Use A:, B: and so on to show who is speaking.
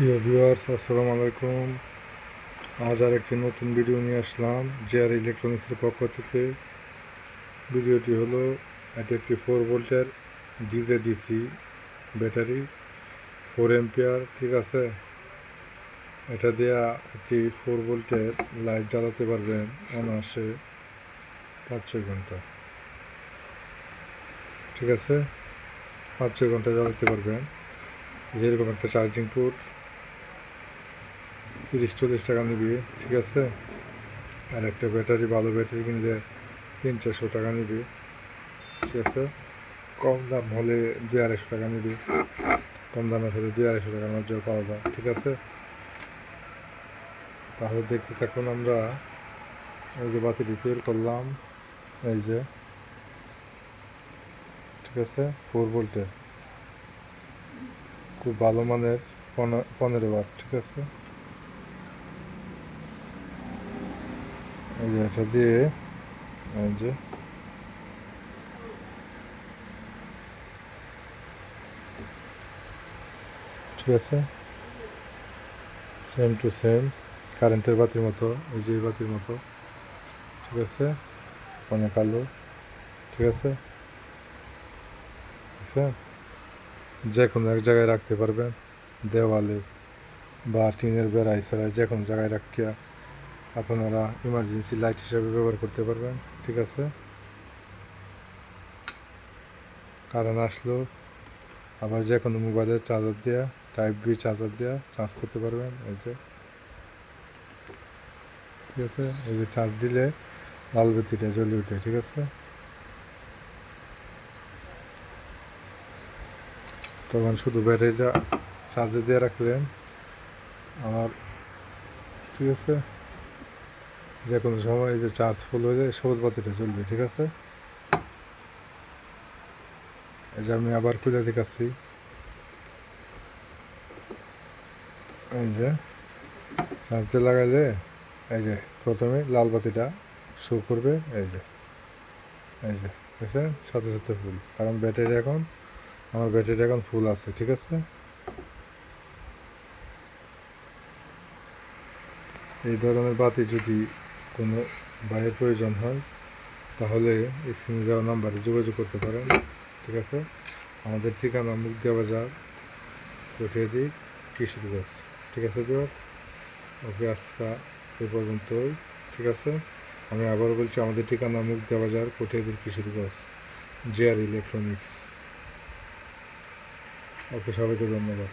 A: প্রিয় ভিউয়ার্স, আসসালামু আলাইকুম। আজ আর একটি নতুন ভিডিও নিয়ে আসলাম জেআর ইলেকট্রনিক্সের পক্ষ থেকে। ভিডিওটি হলো এটি একটি ফোর ভোল্টের DJ DC battery four ampere ঠিক আছে? এটা দিয়া একটি ফোর ভোল্টের লাইট জ্বালাতে পারবেন অনায়াসে পাঁচ ছয় ঘণ্টা। ঠিক আছে? পাঁচ ছয় ঘণ্টা জ্বালাতে পারবেন। যেরকম একটা চার্জিং পোর্ট তিরিশ, চল্লিশ টাকা নিবি ঠিক আছে? আর একটা ব্যাটারি, ভালো ব্যাটারি কিনলে তিন, চারশো টাকা নিবি ঠিক আছে? কম দাম হলে দুই, আড়াইশো টাকা নিবি কম দামের হলে দুই, আড়াইশো টাকার মধ্যে পাওয়া যায়, ঠিক আছে? তাহলে দেখতে থাকুন আমরা। এই যে বাতিটি তৈরি করলাম, এই যে, ঠিক আছে? ফোর ভোল্টের খুব ভালো মানের পনে- পনেরো ওয়াট, ঠিক আছে? এই যে এটা ঠিক আছে? সেম টু সেম কারেন্টের বাতির মতো, এই যে বাতির মতো। ঠিক আছে? অনেক আলো ঠিক আছে? আছে? যে কোনো এক জায়গায় রাখতে পারবেন। দেওয়ালে বা টিনের বেড়া এছাড়া যে কোনো জায়গায় রাখিয়া আপনারা ইমার্জেন্সি লাইট হিসাবে ব্যবহার করতে পারবেন, ঠিক আছে? কারণ আসলো, আবার যে কোনো মোবাইলের চার্জার দেওয়া টাইপ বি চার্জার দেওয়া চার্জ করতে পারবেন, এই যে। ঠিক আছে? এই যে চার্জ দিলে লাল বাতিটা জ্বলে উঠে, ঠিক আছে? তখন শুধু ব্যাটারিটা চার্জে দিয়ে রাখলেন, আমার, ঠিক আছে? যে কোনো সময় যে চার্জ ফুল হয়ে যায়, সবুজ বাতিটা চলবে, ঠিক আছে? এই যে আমি আবার খুঁজে দেখাচ্ছি। এই যে চার্জে লাগাইলে, এই যে প্রথমে লাল বাতিটা শো করবে, এই যে এই যে, দেখছেন? সাথে সাথে ফুল কারণ ব্যাটারি এখন, আমার ব্যাটারি এখন ফুল আছে, ঠিক আছে? এই ধরনের বাতি যদি কোনো বাইরের প্রয়োজন হয়, তাহলে স্ক্রিনে দেওয়া নাম্বারে যোগাযোগ করতে পারেন, ঠিক আছে? আমাদের ঠিকানা মুগদিয়া বাজার কঠিয়াদি কিশোরগঞ্জ ঠিক আছে বিয়ার্স ওকে, আজকা এ পর্যন্তই, ঠিক আছে? আমি আবার বলছি, আমাদের ঠিকানা মুগদিয়া বাজার কঠিয়াদির কিশোরগঞ্জ জেআর ইলেকট্রনিক্স। ওকে, সবাইকে ধন্যবাদ।